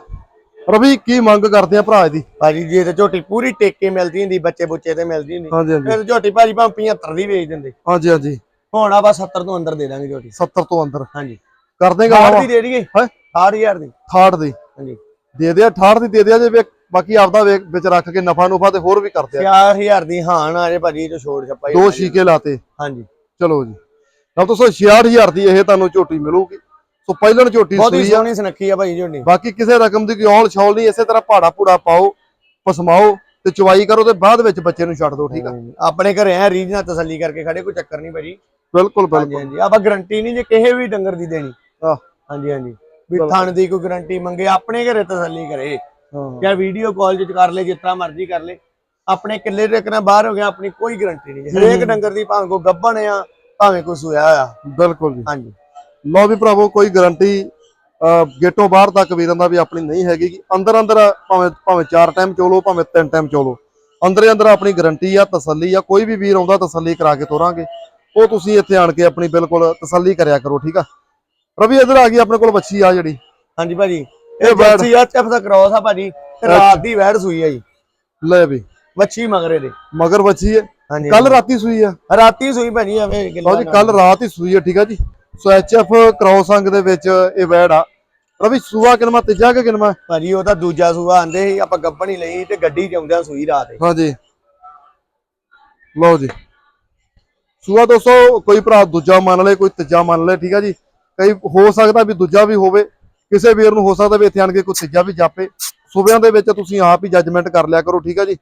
ਰਵੀ ਕੀ ਮੰਗ ਕਰਦੇ ਆ ਭਰਾ ਦੀ? ਭਾਜੀ ਜੇ ਤੇ ਝੋਟੀ ਪੂਰੀ ਟੇਕੇ ਮਿਲਦੀ ਹੁੰਦੀ ਬੱਚੇ ਬੁੱਚੇ ਤੇ ਮਿਲਦੀ ਹੁੰਦੀ। ਹਾਂਜੀ ਹਾਂਜੀ। ਫਿਰ ਝੋਟੀ ਭਾਜੀ ਭਾਵੇਂ 75 ਦੀ ਵੇਚ ਦਿੰਦੇ। ਹਾਂਜੀ ਹਾਂਜੀ। ਹੁਣ ਆਪਾਂ 70 ਤੋਂ ਅੰਦਰ ਦੇ ਦਾਂਗੇ ਝੋਟੀ। 70 ਤੋਂ ਅੰਦਰ। ਹਾਂਜੀ। ਕਰ ਦੇਗਾ 60 ਦੀ ਦੇ ਦਈਏ? ਹੈਂ? 6000 ਦੀ। 68 ਦੀ। ਹਾਂਜੀ। ਦੇ ਦਿਆ 68 ਦੀ ਦੇ ਦਿਆ ਜੇ ਬਾਕੀ ਆਪਦਾ ਵਿੱਚ ਰੱਖ ਕੇ ਨਫਾ ਨੁਫਾ ਤੇ ਹੋਰ ਵੀ ਕਰਦੇ ਆ। 4000 ਦੀ ਹਾਂ ਨਾ ਜੇ ਭਾਜੀ ਜੋ ਛੋੜ ਛੱਪਾ ਹੀ ਦੋ। ਸ਼ੀਕੇ ਲਾਤੇ। ਹਾਂਜੀ। ਚਲੋ ਜੀ। ਤਾਂ ਦੋਸਤੋ 66000 ਦੀ ਇਹ ਤੁਹਾਨੂੰ ਝੋਟੀ ਮਿਲੂਗੀ। ਸੋ ਪਹਿਲਣ ਝੋਟੀ ਬਹੁਤ ਹੀ ਸੂਈ ਆ। ਸੋਹਣੀ ਸੁਨੱਖੀ ਆ ਭਾਜੀ ਝੋਟੀ। ਬਾਕੀ ਕਿਸੇ ਰਕਮ ਦੀ ਕੋਈ ਔਲ ਛੌਲ ਨਹੀਂ ਇਸੇ ਤਰ੍ਹਾਂ ਪਹਾੜਾ ਪੂੜਾ ਪਾਓ ਪਸਮਾਓ ਤੇ ਚਵਾਈ ਕਰੋ ਤੇ ਬਾਅਦ ਵਿੱਚ ਬੱਚੇ ਨੂੰ ਛੱਡ ਦਿਓ ਠੀਕ ਆ? ਆਪਣੇ ਘਰੇ ਆ ਰੀਝ ਨਾਲ ਤਸੱਲੀ ਕਰਕੇ ਖੜੇ ਕੋਈ ਚੱਕਰ ਨਹੀਂ ਭਾਜੀ। ਬਿਲਕੁਲ ਬਿਲਕੁਲ। ਹਾਂਜੀ ਆਪਾਂ ਗਾਰੰਟੀ ਨਹੀਂ ਜੇ ਕਿਸੇ ਵੀ ਡੰਗਰ ਦੀ ਦੇਣੀ। ਆਹ। ਹਾਂਜੀ ਹਾਂਜੀ। ਵੀ ਥਣ ਦੀ ਕੋਈ ਗਾਰੰਟੀ ਮੰਗੇ ਆਪਣੇ ਘਰੇ ਤਸੱਲੀ ਕਰੇ। ਹਾਂ। ਜਾਂ ਵੀਡੀਓ ਕਾਲ ਚ ਕਰ ਲੈ ਤਰ੍ਹਾਂ ਮਰਜ਼ੀ ਕਰ ਲੈ। ਆਪਣੇ ਕਿੱਲੇ ਦੇ ਕਿਨਾ ਬਾਹਰ ਹੋ ਗਿਆ ਆਪਣੀ ਕੋਈ ਗਾਰੰਟੀ ਨਹੀਂ ਹਰੇਕ ਡੰਗਰ ਦੀ ਭਾਵੇਂ ਕੋਈ ਗੱਭਣ ਆ ਭਾਵੇਂ ਕੋਈ ਸੋਇਆ ਆ ਬਿਲਕੁਲ ਜੀ। ਹਾਂਜੀ। ਲਓ ਵੀ ਭਰਾਵੋ ਕੋਈ ਗਾਰੰਟੀ ਗੇਟੋਂ ਬਾਹਰ ਤੱਕ ਵੀਰਾਂ ਦਾ ਵੀ ਆਪਣੀ ਨਹੀਂ ਹੈਗੀ। ਗੀ। ਅੰਦਰ ਅੰਦਰ ਭਾਵੇਂ ਭਾਵੇਂ ਚਾਰ ਟਾਈਮ ਚੋਲੋ ਭਾਵੇਂ ਤਿੰਨ ਟਾਈਮ ਚੋਲੋ। ਅੰਦਰੇ ਅੰਦਰ ਆਪਣੀ ਗਾਰੰਟੀ ਆ ਤਸੱਲੀ ਆ। ਕੋਈ ਵੀ ਵੀਰ ਆਉਂਦਾ ਤਸੱਲੀ ਕਰਾ ਕੇ ਤੋਰਾਂਗੇ। ਉਹ ਤੁਸੀਂ ਇੱਥੇ ਆਣ ਕੇ ਆਪਣੀ ਬਿਲਕੁਲ ਤਸੱਲੀ ਕਰਿਆ ਕਰੋ ਠੀਕ ਆ? ਰਵੀ ਇੱਧਰ ਆ ਗਈ ਆਪਣੇ ਕੋਲ ਬੱਚੀ ਆ ਜਿਹੜੀ। ਹਾਂਜੀ ਭਾਜੀ। ਇਹ ਜਰਸੀ ਆ ਚੈਫ ਦਾ ਕ੍ਰੋਸ ਆ ਭਾਜੀ। ਰਾਤ ਦੀ ਵੈੜ ਸੂਈ ਆ ਜੀ। ਲੈ ਵੀ। ਵੱਛੀ ਮਗਰੇ ਦੇ। ਮਗਰ ਬੱਚੀ ਹੈ। ਹਾਂਜੀ ਕੱਲ ਰਾਤੀ ਸੂਈ ਆ। ਰਾਤੀ ਸੂਈ ਭਾਜੀ ਐਵੇਂ ਲਓ ਜੀ ਕੱਲ ਰਾਤ ਹੀ ਸੂਈ ਆ ਠੀਕ ਆ ਜੀ। ਸੋ ਐਚਐਫ ਕ੍ਰੋਸ ਅੰਗ ਦੇ ਵਿੱਚ ਇਹ ਵੈੜ ਆ। ਰਵੀ ਸੂਆ ਕਿਨਮਾ ਤੀਜਾ ਕਿ ਕਿਨਮਾ ਭਾਜੀ ਉਹ ਤਾਂ ਦੂਜਾ ਸੂਆ ਆਂਦੇ ਸੀ ਆਪਾਂ ਗੱਭਣ ਹੀ ਲਈ ਤੇ ਗੱਡੀ ਚ ਆਉਂਦਿਆਂ ਸੂਈ ਰਾਤ ਹਾਂਜੀ। ਲਓ ਜੀ। ਸੂਆ ਦੋਸਤੋ ਕੋਈ ਭਰਾ ਦੂਜਾ ਮੰਨ ਲੇ ਕੋਈ ਤੀਜਾ ਮੰਨ ਲੇ ਠੀਕ ਆ ਜੀ। ਕਈ ਹੋ ਸਕਦਾ ਵੀ ਦੂਜਾ ਵੀ ਹੋਵੇ ਕਿਸੇ ਵੀਰ ਨੂੰ ਹੋ ਸਕਦਾ ਵੀ ਇੱਥੇ ਆਣ ਕੇ ਕੋਈ ਤੀਜਾ ਵੀ ਜਾਪੇ। ਸੂਬਿਆਂ ਦੇ ਵਿੱਚ ਤੁਸੀਂ ਆਪ ਹੀ ਜੱਜਮੈਂਟ ਕਰ ਲਿਆ ਕਰੋ ਠੀਕ ਆ ਜੀ।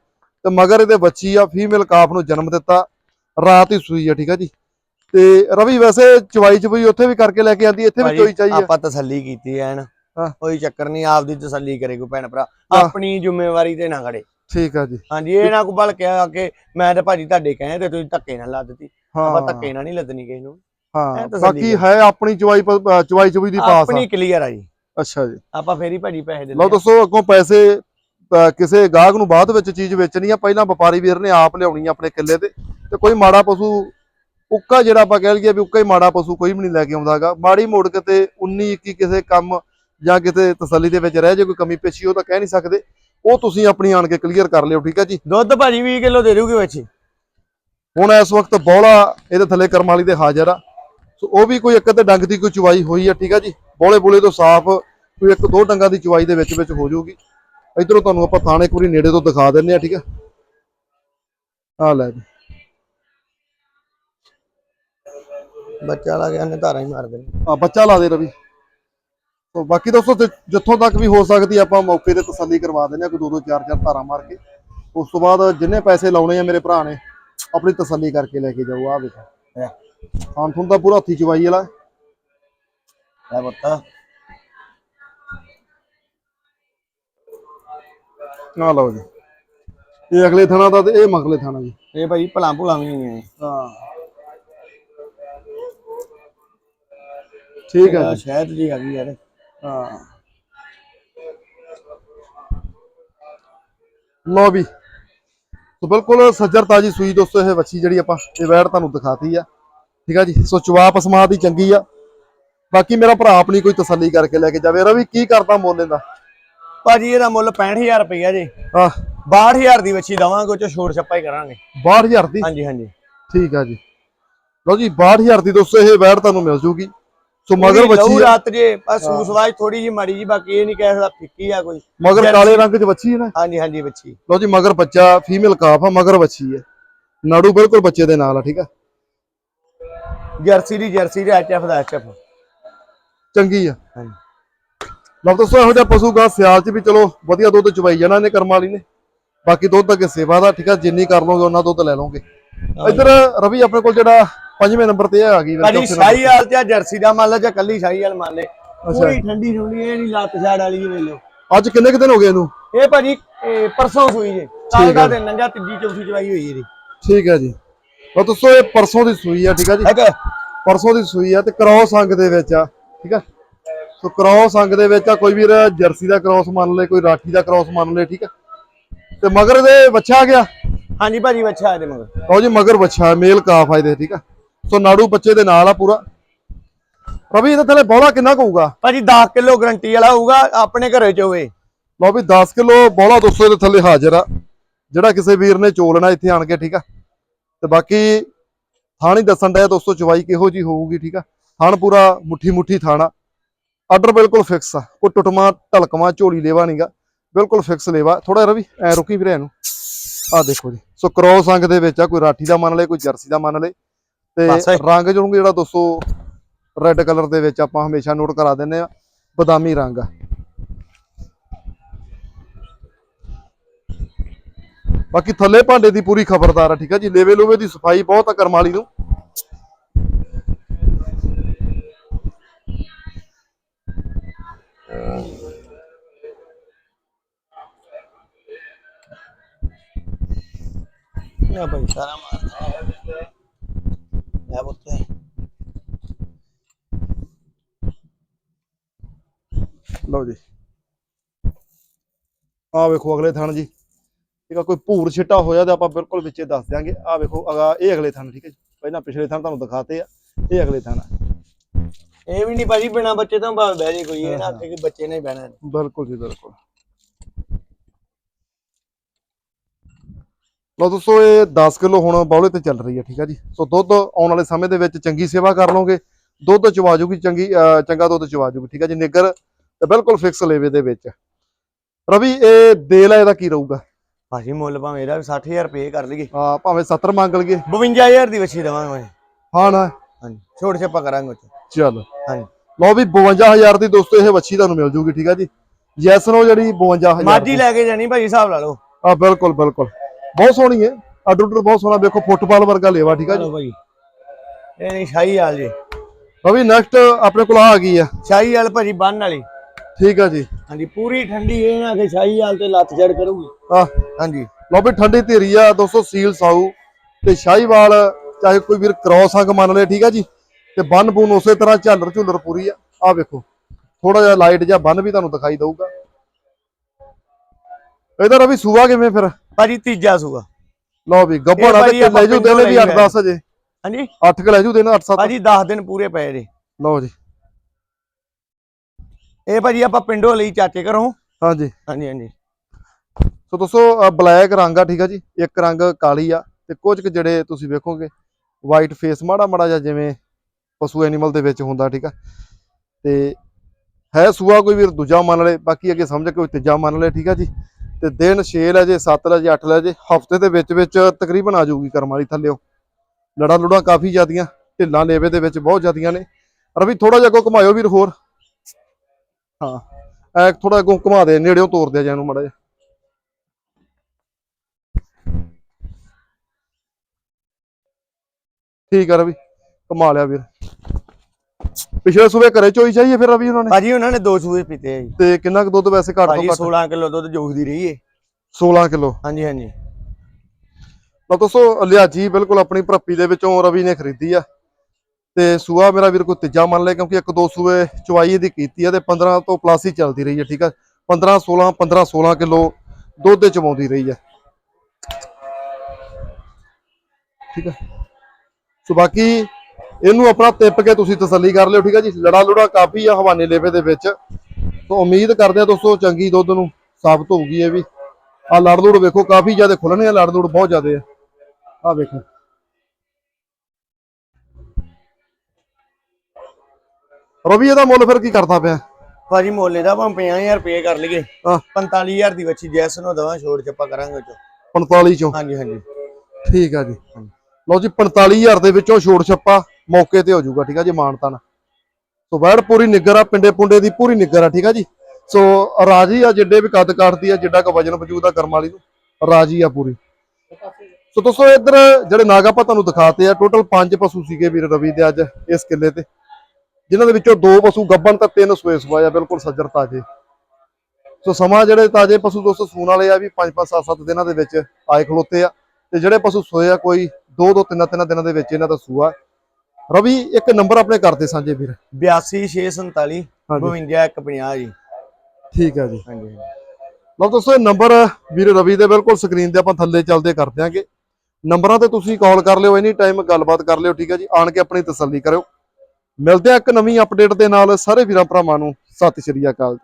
ਤੇ ਮਗਰ ਇਹਦੇ ਬੱਚੀ ਆ ਫੀਮੇਲ ਕਾਫ ਨੂੰ ਜਨਮ ਦਿੱਤਾ। ਰਾਤ ਹੀ ਸੂਈ ਆ ਠੀਕ ਆ ਜੀ। ਤੇ ਰਵੀ ਵੈਸੇ ਚਵਾਈ ਚਵਾਈ ਉੱਥੇ ਵੀ ਕਰਕੇ ਲੈ ਕੇ ਆਂਦੀ ਇੱਥੇ ਵੀ ਚੋਈ ਚਾਹੀਏ ਆਪਾਂ ਤਸੱਲੀ ਕੀਤੀ ਐਨ। ਕੋਈ ਚੱਕਰ ਨਹੀਂ ਆਪਦੀ ਤਸੱਲੀ ਕਰੇ ਕੋਈ ਭੈਣ ਭਰਾ। ਆਪਣੀ ਜ਼ਿੰਮੇਵਾਰੀ ਤੇ ਨਾ ਖੜੇ। ਠੀਕ ਆ ਜੀ। ਹਾਂਜੀ ਇਹ ਨਾ ਕੋ ਬਲ ਕਿਹਾ ਕਿ ਮੈਂ ਤੇ ਭਾਜੀ ਤੁਹਾਡੇ ਕਹੇ ਤੇ ਤੁਸੀਂ ਧੱਕੇ ਨਾਲ ਲਾ ਦਿੱਤੀ। ਆਪਾਂ ਧੱਕੇ ਨਾਲ ਨਹੀਂ ਲੱਦਣੀ ਕਿਸੇ ਨੂੰ। ਹਾਂ ਬਾਕੀ। ਹੈ ਆਪਣੀ ਚਵਾਈ ਚਵਾਈ ਚਵਾਈ ਦੀ ਪਾਸ ਆਪਣੀ ਕਲੀਅਰ ਆ ਜੀ। ਅੱਛਾ ਜੀ। ਆਪਾਂ ਫੇਰ ਹੀ ਭਾਜੀ ਪੈਸੇ ਲਓ ਦਿੰਦੇ ਦੋਸਤੋ ਅੱਗੋਂ ਪੈਸੇ ਕਿਸੇ ਗਾਹਕ ਨੂੰ ਬਾਅਦ ਵਿੱਚ ਚੀਜ਼ ਵੇਚਣੀ ਆ ਪਹਿਲਾਂ ਵਪਾਰੀ ਵੀਰ ਨੇ ਆਪ ਲਿਆਉਣੀ ਆ ਆਪਣੇ ਕਿੱਲੇ ਤੇ। ਤੇ ਕੋਈ ਮਾੜਾ ਪਸ਼ੂ ਉੱਕਾ ਜਿਹੜਾ ਆਪਾਂ ਕਹਿ ਲਈਏ ਵੀ ਉੱਕਾ ਹੀ ਮਾੜਾ ਪਸ਼ੂ ਕੋਈ ਵੀ ਨਹੀਂ ਲੈ ਕੇ ਆਉਂਦਾਗਾ ਮਾੜੀ ਮੋੜ ਕੇ ਤੇ 19 21 ਕਿਸੇ ਕੰਮ ਜਾਂ ਕਿਤੇ ਤਸੱਲੀ ਦੇ ਵਿੱਚ ਰਹਿ ਜੇ ਕੋਈ ਕਮੀ ਪੇਸ਼ੀ ਉਹ ਤਾਂ ਕਹਿ ਨਹੀਂ ਸਕਦੇ। ਉਹ ਤੁਸੀਂ ਆਪਣੀ ਆਣ ਕੇ ਕਲੀਅਰ ਕਰ ਲਿਓ ਠੀਕ ਹੈ ਜੀ? ਦੁੱਧ ਭਾਜੀ 20 ਕਿਲੋ ਦੇ ਦੂਗੀ ਬੱਚੀ ਹੁਣ ਇਸ ਵਕਤ ਬੌਲਾ ਇਹਦੇ ਥੱਲੇ ਕਰਮ ਵਾਲੀ ਦੇ ਹਾਜ਼ਰ ਆ। ਸੋ ਉਹ ਵੀ ਕੋਈ ਇੱਕ ਅੱਧੇ ਡੰਗ ਦੀ ਕੋਈ ਚੁਵਾਈ ਹੋਈ ਆ ਠੀਕ ਆ ਜੀ? ਬੌਲੇ ਬੁਲੇ ਤੋਂ ਸਾਫ਼ ਕੋਈ ਇੱਕ ਦੋ ਡੰਗਾਂ ਦੀ ਚੁਵਾਈ ਦੇ ਵਿੱਚ ਵਿੱਚ ਹੋ ਜਾਊਗੀ। ਇਧਰੋਂ ਤੁਹਾਨੂੰ ਆਪਾਂ ਥਾਣੇ ਪੂਰੀ ਨੇੜੇ ਤੋਂ ਦਿਖਾ ਦਿੰਨੇ ਆ ਠੀਕ ਆ ਆ ਲੈ ਜੀ। ਬੱਚਾ ਲਾ ਕੇ ਉਹਨੇ ਧਾਰਾਂ ਹੀ ਮਾਰ ਦੇਣੀ ਆ ਬੱਚਾ ਲਾ ਦੇ ਰਵੀ। ਸੋ ਬਾਕੀ ਦੋਸਤੋ ਜਿੱਥੋਂ ਤੱਕ ਵੀ ਹੋ ਸਕਦੀ ਆਪਾਂ ਮੌਕੇ ਤੇ ਤਸੱਲੀ ਕਰਵਾ ਦਿੰਦੇ ਆ ਕੋਈ ਦੋ ਦੋ ਚਾਰ ਚਾਰ ਧਾਰਾਂ ਮਾਰ ਕੇ। ਉਸ ਤੋਂ ਬਾਅਦ ਜਿੰਨੇ ਪੈਸੇ ਲਾਉਣੇ ਆ ਮੇਰੇ ਭਰਾ ਨੇ ਆਪਣੀ ਤਸੱਲੀ ਕਰਕੇ ਲੈ ਕੇ ਜਾਓ ਆ ਵੇਖੋ। ਖਾਨ ਤੁਹਾਨੂੰ ਤਾਂ ਪੂਰਾ ਹੱਥੀ ਚਵਾਈ ਵਾਲਾ। ਲੈ ਬੱਤਾ ਆ ਲਓ ਜੀ। ਇਹ ਅਗਲੇ ਥਾਣਾ ਦਾ ਤੇ ਇਹ ਮਗਲੇ ਥਾਣਾ ਜੀ। ਇਹ ਭਾਜੀ ਭਲਾ ਭੁਲਾ ਵੀ ਨਹੀਂ ਹੈ ਹਾਂ। ਠੀਕ ਹੈ ਜੀ। ਸ਼ਾਇਦ ਜੀ ਹੈਗੀ ਯਾਰ। ਹਾਂ। ਲਓ ਵੀ। ਸੋ ਬਿਲਕੁਲ ਸੱਜਰ ਤਾਜੀ ਸੂਈ ਦੋਸਤੋ ਇਹ ਵੱਛੀ ਜਿਹੜੀ ਆਪਾਂ ਇਹ ਵੈੜ ਤੁਹਾਨੂੰ ਦਿਖਾਤੀ ਆ। ਠੀਕ ਆ ਜੀ? ਸੋ ਚਵਾਪ ਸਮਾਦ ਦੀ ਚੰਗੀ ਆ। ਬਾਕੀ ਮੇਰਾ ਭਰਾ ਆਪਣੀ ਕੋਈ ਤਸੱਲੀ ਕਰਕੇ ਲੈ ਕੇ ਜਾਵੇ। ਰਵੀ ਕੀ ਕਰਦਾ ਮੁੱਲ ਇਹਦਾ ਭਾਜੀ ਇਹਦਾ ਮੁੱਲ 65000 ਰੁਪਈਆ ਜੀ। ਆ 62000 ਦੀ ਬੱਚੀ ਦਵਾਂਗੇ ਉਹ ਚ ਛੋੜ ਛੱਪਾ ਹੀ ਕਰਾਂਗੇ। 62000 ਦੀ? ਹਾਂਜੀ ਹਾਂਜੀ। ਠੀਕ ਆ ਜੀ। ਲਓ ਜੀ 62000 ਦੀ ਦੋਸਤੋ ਇਹ ਵੈੜ ਤੁਹਾਨੂੰ ਮਿਲ ਜੂਗੀ। ਸੋ ਮਗਰ ਵੱਛੀ ਆ। ਰਾਤ ਜੇ ਬਸ ਸੂਸਵਾਜ ਥੋੜੀ ਜੀ ਮਾੜੀ ਜੀ ਬਾਕੀ ਇਹ ਨਹੀਂ ਕਹਿ ਸਕਦਾ ਫਿੱਕੀ ਆ ਕੋਈ। ਮਗਰ ਕਾਲੇ ਰੰਗ 'ਚ ਵੱਛੀ ਹੈ ਨਾ? ਹਾਂਜੀ ਹਾਂਜੀ ਬੱਚੀ ਲਓ ਜੀ ਮਗਰ ਬੱਚਾ ਫੀਮੇਲ ਕਾਫ ਆ ਮਗਰ ਵੱਛੀ ਹੈ। ਨਾੜੂ ਬਿਲਕੁਲ ਬੱਚੇ ਦੇ ਨਾਲ ਆ ਠੀਕ ਆ? ਜਰਸੀ ਦੀ ਜਰਸੀ ਦੇ ਐਚਐਫ ਦਾ ਐਚਐਫ ਚੰਗੀ ਆ। ਹਾਂਜੀ। ਲਓ ਦੋਸਤੋ ਇਹੋ ਜਿਹਾ ਪਸ਼ੂ ਗਾ ਸਿਆਲ 'ਚ ਵੀ ਚਲੋ ਵਧੀਆ ਦੁੱਧ ਚਵਾਈ ਜਾਣਾ ਇਹਨੇ ਕਰਮ ਵਾਲੀ ਨੇ। ਬਾਕੀ ਦੁੱਧ ਅੱਗੇ ਸੇਵਾ ਦਾ ਠੀਕ ਆ ਜਿੰਨੀ ਕਰ ਲਓਗੇ ਉਹਨਾਂ ਦੁੱਧ ਲੈ ਲਓਗੇ। ਇੱਧਰ ਰਵੀ ਆਪਣੇ ਕੋਲ ਜਿਹੜਾ ਪੰਜਵੇਂ ਨੰਬਰ ਤੇ ਆ ਗਈ। ਭਾਜੀ ਸ਼ਾਹੀ ਹਾਲ ਤੇ ਜਰਸੀ ਦਾ ਮੰਨ ਲਾ ਜਾਂ ਕੱਲੀ ਸ਼ਾਹੀ ਹਾਲ ਮੰਨ ਲੈ ਪੂਰੀ ਠੰਡੀ ਠੰਡੀ ਇਹ ਨਹੀਂ ਲੱਤ ਛਾੜ ਵਾਲੀ ਜੀ ਵੇਲੋ ਅੱਜ ਕਿੰਨੇ ਕੁ ਦਿਨ ਹੋ ਗਏ ਇਹਨੂੰ? ਇਹ ਭਾਜੀ ਪਰਸੋਂ ਸੂਈ ਜੇ। ਕੱਲ ਦਾ ਦਿਨ ਲੰਘਿਆ ਤੀਜੀ ਚੌਥੀ ਚਵਾਈ ਹੋਈ ਇਹਦੀ। ਠੀਕ ਹੈ ਜੀ। ਲਓ ਦੋਸਤੋ ਇਹ ਪਰਸੋਂ ਦੀ ਸੂਈ ਆ ਠੀਕ ਆ ਜੀ। ਪਰਸੋਂ ਦੀ ਸੂਈ ਆ ਤੇ ਕ੍ਰੋਸ ਅੰਗ ਦੇ ਵਿੱਚ ਆ ਠੀਕ ਆ। ਸੋ ਕ੍ਰੋਸ ਅੰਗ ਦੇ ਵਿੱਚ ਆ ਕੋਈ ਵੀਰ ਜਰਸੀ ਦਾ ਕ੍ਰੋਸ ਮੰਨ ਲੇ ਕੋਈ ਰਾਠੀ ਦਾ ਕ੍ਰੋਸ ਮੰਨ ਲੇ ਠੀਕ ਆ? ਤੇ ਮਗਰ ਦੇ ਬੱਚਾ ਗਿਆ? ਹਾਂਜੀ ਭਾਜੀ ਬੱਚਾ ਇਹਦੇ ਮਗਰ। ਲਓ ਜੀ ਮਗਰ ਬੱਚਾ ਮੇਲ ਕਾਫ ਆ ਇਹਦੇ ਠੀਕ ਆ? ਸੋ ਨਾੜੂ ਬੱਚੇ ਦੇ ਨਾਲ ਆ ਪੂਰਾ। ਰਵੀ ਇਹਦੇ ਥੱਲੇ ਬੋਲਾ ਕਿੰਨਾ ਕੁ ਹੋਊਗਾ? ਭਾਜੀ 10 ਕਿਲੋ ਗਰੰਟੀ ਵਾਲਾ ਹੋਊਗਾ ਆਪਣੇ ਘਰੇ ਚ ਹੋਵੇ। ਲਓ ਵੀ 10 ਕਿਲੋ ਬੋਲਾ 200 ਦੇ ਥੱਲੇ ਹਾਜ਼ਰ ਆ। ਜਿਹੜਾ ਕਿਸੇ ਵੀਰ ਨੇ ਚੋਲਣਾ ਇੱਥੇ ਆਣ ਕੇ ਠੀਕ ਆ? ਤੇ ਬਾਕੀ ਥਾਣ ਦੱਸਣ ਡਿਆ ਦੋਸਤੋ ਚਵਾਈ ਕਿਹੋ ਜੀ ਹੋਊਗੀ ਠੀਕ ਆ? ਥਾਣ ਪੂਰਾ ਮੁੱਠੀ ਮੁੱਠੀ ਥਾਣਾ। ਆਰਡਰ ਬਿਲਕੁਲ ਫਿਕਸ ਆ। ਕੋਈ ਟੁੱਟਮਾ ਢਲਕਮਾ ਝੋਲੀ ਲੇਵਾ ਨਹੀਂਗਾ ਬਿਲਕੁਲ ਫਿਕਸ ਲੇਵਾ। ਥੋੜਾ ਰਵੀ ਐ ਰੁਕੀ ਵੀਰੇ ਇਹਨੂੰ। ਆ ਦੇਖੋ ਜੀ। ਸੋ ਕ੍ਰੋਸ ਅੰਗ ਦੇ ਵਿੱਚ ਆ ਕੋਈ ਰਾਠੀ ਦਾ ਮੰਨ ਲਏ ਕੋਈ ਜਰਸੀ ਦਾ ਮੰਨ ਲਏ ਤੇ। ਰੰਗ ਜੁੜੂਗਾ ਜਿਹੜਾ ਦੋਸਤੋ ਰੈੱਡ ਕਲਰ ਦੇ ਵਿੱਚ ਆਪਾਂ ਹਮੇਸ਼ਾ ਨੋਟ ਕਰਾ ਦਿੰਨੇ ਆ। ਬਦਾਮੀ ਰੰਗ ਆ। ਬਾਕੀ ਥੱਲੇ ਭਾਂਡੇ ਦੀ ਪੂਰੀ ਖਬਰਦਾਰ ਆ ਠੀਕ ਆ ਜੀ। ਲੇਵੇ ਲੋਵੇ ਦੀ ਸਫ਼ਾਈ ਬਹੁਤ ਆ ਕਰਮਾਲੀ ਨੂੰ। ਨਾ ਭਾਈ, ਸਾਰਾ ਮਾਰ ਲੈ ਬੁੱਤੇ ਲਓ ਜੀ। ਆ ਵੇਖੋ ਅਗਲੇ ਥਣ ਜੀ। ਠੀਕ ਆ, ਕੋਈ ਭੂਰ ਛਿੱਟਾ ਹੋਇਆ ਤੇ ਆਪਾਂ ਬਿਲਕੁਲ ਵਿੱਚੇ ਦੱਸ ਦਿਆਂਗੇ। ਆ ਵੇਖੋ ਅਗਾ ਇਹ ਅਗਲੇ ਥਣ, ਠੀਕ ਹੈ ਜੀ। ਪਹਿਲਾਂ ਪਿਛਲੇ ਥਣ ਤੁਹਾਨੂੰ ਦਿਖਾਤੇ ਆ। ਇਹ ਅਗਲੇ ਥਣ ਆ। ਇਹ ਵੀ ਨਹੀਂ ਭਾਜੀ ਬਿਨਾ ਬੱਚੇ ਤੋਂ ਭਾਵੇਂ ਬਹਿ ਜੇ ਕੋਈ ਇਹ ਨਾ ਕਿ ਬੱਚੇ ਨੇ ਬਹਿਣਾ ਬਿਲਕੁਲ ਜੀ ਬਿਲਕੁਲ। ਲਓ ਦੋਸਤੋ ਇਹ 10 ਕਿਲੋ ਹੁਣ ਬੌਲੇ ਤੇ ਚੱਲ ਰਹੀ ਹੈ ਠੀਕ ਹੈ ਜੀ। ਸੋ ਦੁੱਧ ਆਉਣ ਵਾਲੇ ਸਮੇਂ ਦੇ ਵਿੱਚ ਚੰਗੀ ਸੇਵਾ ਕਰ ਲਓਗੇ। ਦੁੱਧ ਚਵਾ ਜੂਗੀ ਚੰਗੀ ਅਹ ਚੰਗਾ ਦੁੱਧ ਚਵਾ ਜੂਗੀ ਠੀਕ ਹੈ ਜੀ ਨਿੱਗਰ ਤੇ ਬਿਲਕੁਲ ਫਿਕਸ ਲੇਵੇ ਦੇ ਵਿੱਚ। ਰਵੀ ਇਹ ਦੇਲ ਹੈ ਇਹਦਾ ਕੀ ਰਹੂਗਾ? ਭਾਜੀ ਮੁੱਲ ਭਾਵੇਂ ਇਹਦਾ ਵੀ 60000 ਰੁਪਏ ਕਰ ਲਈਏ। ਆ ਭਾਵੇਂ 70 ਮੰਗ ਲਈਏ। 52000 ਦੀ ਬੱਚੀ ਦਵਾਂਗੇ। ਹਾਂ ਨਾ। ਹਾਂਜੀ। ਛੋੜ ਛੱਪਾ ਕਰਾਂਗੇ ਉੱਥੇ। ਚੱਲ। ਹਾਂਜੀ। ਲਓ ਵੀ 52000 ਦੀ ਦੋਸਤੋ ਇਹ ਵੱਛੀ ਤੁਹਾਨੂੰ ਮਿਲ ਜੂਗੀ ਠੀਕ ਹੈ ਜੀ? ਜੈਸਨ ਉਹ ਜਿਹੜੀ 52000 ਮਾਜੀ ਲੈ ਕੇ ਜਾਣੀ ਭਾਜੀ ਹਿਸਾਬ ਲਾ ਲਓ। ਆ ਬਿਲਕੁਲ ਬਿਲਕੁਲ। ਬਹੁਤ ਸੋਹਣੀ ਹੈ ਆਰਡਰ ਆਰਡਰ ਬਹੁਤ ਸੋਹਣਾ ਵੇਖੋ ਫੁੱਟਬਾਲ ਵਰਗਾ ਲੇਵਾ ਠੀਕ ਹੈ ਜੀ? ਚਲੋ ਭਾਜੀ ਇਹ ਨਹੀਂ ਸ਼ਾਹੀ ਹਾਲ ਜੀ। ਰਵੀ ਨੈਕਸਟ ਆਪਣੇ ਕੋਲ ਆ ਗਈ ਆ। ਸ਼ਾਹੀ ਹਾਲ ਭਾਜੀ ਬੰਨ ਵਾਲੀ। ਠੀਕ ਆ ਜੀ। ਹਾਂਜੀ ਪੂਰੀ ਠੰਡੀ ਇਹ ਨਾ ਕਿ ਸ਼ਾਹੀ ਹਾਲ ਤੇ ਲੱਤ ਜੜ ਕਰੂਗੀ। ਆ ਹਾਂਜੀ। ਲਓ ਵੀ ਠੰਡੀ ਧੀਰੀ ਆ ਦੋਸਤੋ ਸੀਲ ਸਾਊ ਤੇ ਸ਼ਾਹੀਵਾਲ ਚਾਹੇ ਕੋਈ ਵੀਰ ਕ੍ਰੋਸ ਅੰਗ ਮੰਨ ਲਏ ਠੀਕ ਆ ਜੀ? ਤੇ ਬੰਨ ਬੂਨ ਉਸੇ ਤਰ੍ਹਾਂ ਝਾਲਰ ਝੁੱਲਰ ਪੂਰੀ ਆ। ਆ ਵੇਖੋ ਥੋੜਾ ਜਿਹਾ ਲਾਈਟ ਜਿਹਾ ਬੰਨ ਵੀ ਤੁਹਾਨੂੰ ਦਿਖਾਈ ਦਊਗਾ। ਇਹਦਾ ਰਵੀ ਸੂਆ ਕਿਵੇਂ ਫਿਰ? ਭਾਜੀ ਤੀਜਾ ਸੂਗਾ ਲਓ ਵੀ ਗੱਬੜ ਆ ਤੇ ਲੈ ਜੂ ਦੇਲੇ ਵੀ ਲਈ 8-10 ਅਜੇ ਹਾਂਜੀ? 8 ਕ ਲੈ ਜੂ ਦਿਨ 8 7 ਭਾਜੀ 10 ਦਿਨ ਪੂਰੇ ਪਏ ਜੇ। ਲਓ ਜੀ। ਇਹ ਭਾਜੀ ਆਪਾਂ ਪਿੰਡੋਂ ਲਈ ਚਾਚੇ ਘਰੋਂ। ਹਾਂਜੀ। ਹਾਂਜੀ ਹਾਂਜੀ। ਸੋ ਦੋਸਤੋ ਬਲੈਕ ਰੰਗ ਆ ਠੀਕ ਆ ਜੀ? ਇੱਕ ਰੰਗ ਕਾਲੀ ਆ ਤੇ ਕੁਝ ਕੁ ਜਿਹੜੇ ਤੁਸੀਂ ਵੇਖੋਗੇ ਵਾਈਟ ਫੇਸ ਮਾੜਾ ਮਾੜਾ ਜਿਹਾ ਜਿਵੇਂ ਪਸ਼ੂ ਐਨੀਮਲ ਦੇ ਵਿੱਚ ਹੁੰਦਾ, ਠੀਕ ਆ? ਤੇ ਹੈ ਸੂਆ ਕੋਈ ਵੀਰ ਦੂਜਾ ਮੰਨ ਲਏ, ਬਾਕੀ ਅੱਗੇ ਸਮਝ ਕੋਈ ਤੀਜਾ ਮੰਨ ਲਏ, ਠੀਕ ਆ ਜੀ? ਤੇ ਦਿਨ 6 ਲੈ ਜੇ 7 ਲੈ ਜੇ 8 ਲੈ ਜੇ, ਹਫ਼ਤੇ ਦੇ ਵਿੱਚ ਵਿੱਚ ਤਕਰੀਬਨ ਆ ਜਾਊਗੀ ਕਰਮ ਵਾਲੀ ਥੱਲਿਓ। ਲੜਾ ਲੁੜਾ ਕਾਫੀ ਜ਼ਿਆਦੀਆਂ, ਢਿੱਲਾਂ ਲੇਵੇ ਦੇ ਵਿੱਚ ਬਹੁਤ ਜ਼ਿਆਦੀਆਂ ਨੇ। ਰਵੀ ਥੋੜਾ ਜਿਹਾ ਅੱਗੋਂ ਘੁਮਾਇਓ ਵੀਰ ਹੋਰ। ਹਾਂ, ਐ ਥੋੜਾ ਅੱਗੋਂ ਘੁਮਾ ਦੇ, ਨੇੜਿਓਂ ਤੋਰ ਦੇ ਜਾ ਇਹਨੂੰ ਮਾੜਾ ਜਿਹਾ। ਠੀਕ ਆ ਰਵੀ ਕਮਾ ਲਿਆ ਵੀਰ। ਪਿਛਲੇ ਸੂਬੇ ਘਰੇ ਚੋਈ ਚਾਹੀਏ ਫਿਰ ਰਵੀ ਉਹਨਾਂ ਨੇ? ਭਾਜੀ ਉਹਨਾਂ ਨੇ ਦੋ ਸੂਏ ਪੀਤੇ ਆ ਜੀ। ਤੇ ਕਿੰਨਾ ਕੁ ਦੁੱਧ ਵੈਸੇ ਘੱਟ ਤੋਂ ਭਾਜੀ ਘੱਟ? 16 ਕਿਲੋ ਦੁੱਧ ਜੋਖਦੀ ਰਹੀ ਏ। 16 ਕਿਲੋ। ਹਾਂਜੀ ਹਾਂਜੀ। ਲਓ ਦੋਸਤੋ ਲਿਆਜੀ ਬਿਲਕੁਲ ਆਪਣੀ ਭਰਪੀ ਦੇ ਵਿੱਚੋਂ ਰਵੀ ਨੇ ਖਰੀਦੀ ਆ। ਤੇ ਸੂਆ ਮੇਰਾ ਵੀਰ ਕੋਈ ਤੀਜਾ ਮੰਨ ਲੈ ਕਿਉਂਕਿ ਇੱਕ ਦੋ ਸੂਏ ਚਵਾਈ ਇਹਦੀ ਕੀਤੀ ਆ ਤੇ 15 ਤੋਂ ਪਲੱਸ ਹੀ ਚੱਲਦੀ ਰਹੀ ਹੈ ਠੀਕ ਆ? 15 16 15 16 ਕਿਲੋ ਦੁੱਧ ਦੇ ਚਵਾਉਂਦੀ ਰਹੀ ਹੈ ਠੀਕ ਆ? ਸੋ ਬਾਕੀ ਇਹਨੂੰ ਆਪਣਾ ਤਿੱਪ ਕੇ ਤੁਸੀਂ ਤਸੱਲੀ ਕਰ ਲਿਓ ਠੀਕ ਆ ਜੀ? ਲੜਾ ਲੁੜਾ ਕਾਫੀ ਆ ਹਵਾਨੇ ਲੇਵੇ ਦੇ ਵਿੱਚ। ਤੋਂ ਉਮੀਦ ਕਰਦੇ ਆ ਦੋਸਤੋ ਚੰਗੀ ਦੁੱਧ ਨੂੰ ਸਾਬਤ ਹੋਊਗੀ ਇਹ ਵੀ। ਆ ਲੜ ਲੁੜ ਵੇਖੋ ਕਾਫੀ ਜ਼ਿਆਦਾ ਖੁੱਲਣੇ ਆ ਲੜ ਲੁੜ ਬਹੁਤ ਜ਼ਿਆਦੇ ਆ। ਆ ਵੇਖੋ। ਰਵੀ ਇਹਦਾ ਮੁੱਲ ਫਿਰ ਕੀ ਕਰਦਾ ਪਿਆ? ਭਾਜੀ ਮੋਲੇ ਦਾ ਆਪਾਂ 50000 ਰੁਪਏ ਕਰ ਲਈਏ। ਹਾਂ। 45000 ਦੀ ਵੱਛੀ ਜੈਸ ਨੂੰ ਦਵਾ ਛੋੜ ਚੱਪਾ ਕਰਾਂਗੇ ਚੋ 45 ਚੋਂ? ਹਾਂਜੀ ਹਾਂਜੀ। ਠੀਕ ਆ ਜੀ। ਲਓ ਜੀ 45000 ਦੇ ਵਿੱਚੋਂ ਛੋੜ ਛੱਪਾ ਮੌਕੇ ਤੇ ਹੋ ਜਾਊਗਾ, ਠੀਕ ਆ ਜੀ ਮਾਨਤਾਨ ਸੋ ਵੈੜ ਪੂਰੀ ਨਿੱਗਰ ਆ, ਪਿੰਡੇ ਪੁੰਡੇ ਦੀ ਪੂਰੀ ਨਿੱਗਰ ਆ, ਠੀਕ ਆ ਜੀ। ਸੋ ਰਾਜੀ ਆ, ਜਿੱਡੇ ਵੀ ਕੱਦ ਕਾਟਦੀ ਆ, ਜਿੱਡਾ ਕ ਵਜਨ ਵਜੂਦ ਆ ਕਰਮ ਵਾਲੀ ਨੂੰ, ਰਾਜੀ ਆ ਪੂਰੀ। ਸੋ ਦੋਸਤੋ, ਇੱਧਰ ਜਿਹੜੇ ਨਾਗ ਆਪਾਂ ਤੁਹਾਨੂੰ ਦਿਖਾਤੇ ਆ, ਟੋਟਲ 5 ਪਸ਼ੂ ਸੀਗੇ ਵੀਰ ਰਵੀ ਦੇ ਅੱਜ ਇਸ ਕਿੱਲੇ ਤੇ। ਜਿਨ੍ਹਾਂ ਦੇ ਵਿੱਚੋਂ ਦੋ ਪਸ਼ੂ ਗੱਬਣ ਤਾਂ ਤਿੰਨ ਸੂਏ ਸਵਾਇਆ ਬਿਲਕੁਲ ਸੱਜਰ ਤਾਜੇ। ਸੋ ਸਮਾਂ ਜਿਹੜੇ ਤਾਜੇ ਪਸ਼ੂ ਦੋਸਤੋ, ਸੂਣ ਵਾਲੇ ਆ ਵੀ 5 5 7 7 ਦਿਨਾਂ ਦੇ ਵਿੱਚ ਆਏ ਖਲੋਤੇ ਆ। ਤੇ ਜਿਹੜੇ ਪਸ਼ੂ ਸੋਏ ਆ ਕੋਈ ਦੋ ਦੋ ਤਿੰਨ ਤਿੰਨ ਦਿਨਾਂ ਦੇ ਵਿੱਚ ਇਹਨਾਂ ਦਾ ਸੂਆ। ਰਵੀ ਇੱਕ ਨੰਬਰ ਆਪਣੇ ਕਰਦੇ ਸਾਂਝੇ ਵੀਰ। 82647 ਹਾਂਜੀ। 52150 ਜੀ। ਠੀਕ ਹੈ ਜੀ। ਹਾਂਜੀ ਲਓ ਦੋਸਤੋ ਇਹ ਨੰਬਰ ਵੀਰ ਰਵੀ ਦੇ ਬਿਲਕੁਲ ਸਕਰੀਨ ਤੇ ਆਪਾਂ ਥੱਲੇ ਚੱਲਦੇ ਕਰ ਦਿਆਂਗੇ। ਨੰਬਰਾਂ ਤੇ ਤੁਸੀਂ ਕਾਲ ਕਰ ਲਿਓ ਐਨੀ ਟਾਈਮ ਗੱਲਬਾਤ ਕਰ ਲਿਓ ਠੀਕ ਹੈ ਜੀ? ਆਣ ਕੇ ਆਪਣੀ ਤਸੱਲੀ ਕਰਿਓ। ਮਿਲਦੇ ਆ ਇੱਕ ਨਵੀਂ ਅਪਡੇਟ ਦੇ ਨਾਲ। ਸਾਰੇ ਵੀਰਾਂ ਭਰਾਵਾਂ ਨੂੰ ਸਤਿ ਸ਼੍ਰੀ ਅਕਾਲ